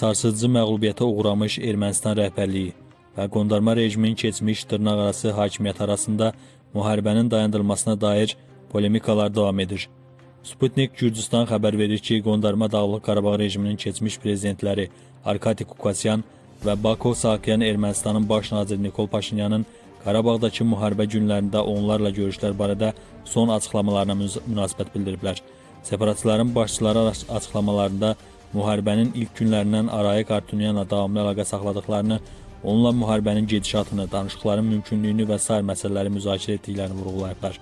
sarsıcı məğlubiyyətə uğramış Ermənistan rəhbərliyi və qondarma rejimin keçmiş dırnaqarası hakimiyyət arasında müharibənin dayandırılmasına dair polemikalar davam edir. Sputnik Gürcistan xəbər verir ki, qondarma Dağlıq Qarabağ rejiminin keçmiş prezidentləri Arkadi Kukasyan və Bako Saakyan Ermənistanın baş naziri Nikol Paşinyanın Qarabağdakı müharibə günlərində onlarla görüşlər barədə son açıqlamalarına münasibət bildiriblər. Separatistlərin başçıları aç- açıqlamalarında müharibənin ilk günlərindən Arayik Artunyanla davamlı əlaqə saxladıqlarını, onunla müharibənin gedişatını, danışıqların mümkünlüyünü və sair məsələləri müzakirə etdiklərini vurğulayıblar.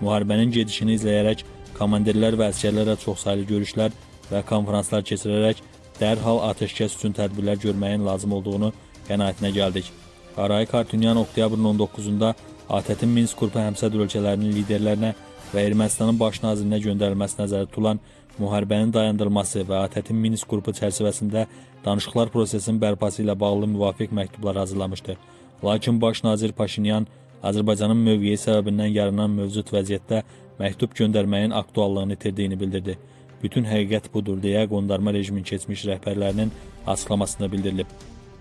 Müharibənin gedişini izləyərək komandirlər və əsgərlərlə çoxsaylı görüşlər və konferanslar keçirərək dərhal atəşkəs üçün tədbirlər görməyin lazım olduğunu qənaətinə gəldik. Arayik Artunyan oktyabrın 19-da ATƏT-in Minsk qrupu həmsədr ölkələrinin liderlərinə və Ermənistanın baş nazirinə göndərilməsi nəzərdə tutulan müharibənin dayandırılması və ATƏT-in Minsk qrupu çərçivəsində danışıqlar prosesinin bərpası ilə bağlı müvafiq məktublar hazırlamışdı. Lakin baş nazir Paşinyan Azərbaycanın mövqeyi səbəbindən yaranan mövcud vəziyyətdə məktub göndərməyin aktuallığını itirdiyini bildirdi. Bütün həqiqət budur deyə qondarma rejimin keçmiş rəhbərlərinin açıqlamasında bildirilib.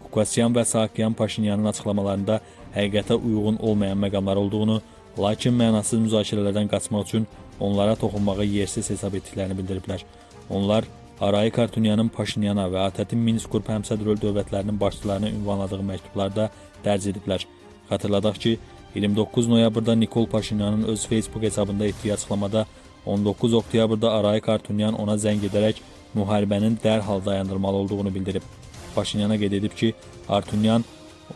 Kukasyan və Saakyan Paşinyanın açıqlamalarında həqiqətə uyğun olmayan məqamlar olduğunu, lakin mənasız müzakirələrdən qaçmaq üçün onlara toxunmağı yersiz hesab etdiklərini bildiriblər. Onlar Arayik Artunyanın Paşinyana və ATƏT-in Minsk qrupu həmsədr dövlətlərinin başçılarını ünvanladığı məktublarda dərc ediblər. Xatırladaq ki, 29 noyabrda Nikol Paşinyanın öz Facebook hesabında etdiyi açıqlamada 19 oktyabrda Arayik Artunyan ona zəng edərək müharibənin dərhal dayandırmalı olduğunu bildirib. Paşinyana qeyd edib ki, Artunyan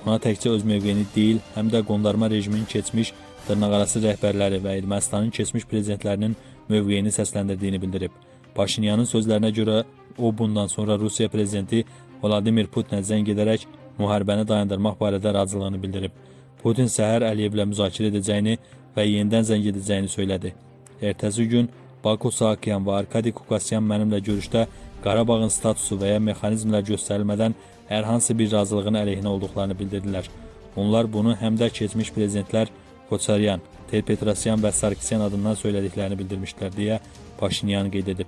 ona təkcə öz mövqeyini deyil, həm də qondarma rejimin keçmiş dırnaqarası rəhbərləri və Ermənistanın keçmiş prezidentlərinin mövqeyini səsləndirdiyini bildirib. Paşinyanın sözlərinə görə o bundan sonra Rusiya prezidenti Vladimir Putinə zəng edərək müharibəni dayandırmaq barədə razılığını bildirib. Putin səhər Əliyevlə müzakirə edəcəyini və yenidən zəng edəcəyini söylədi. Ertəsi gün Baku Saakyan və Arkadi Kukasyan mənimlə görüşdə Qarabağın statusu və ya mexanizmlər göstərilmədən hər hansı bir razılığın əleyhinə olduqlarını bildirdilər. Onlar bunu həm də keçmiş prezidentlər Koçaryan, Tel Petrosyan və Sarkisyan adından söylədiklərini bildirmişlər deyə Paşinyan qeyd edib.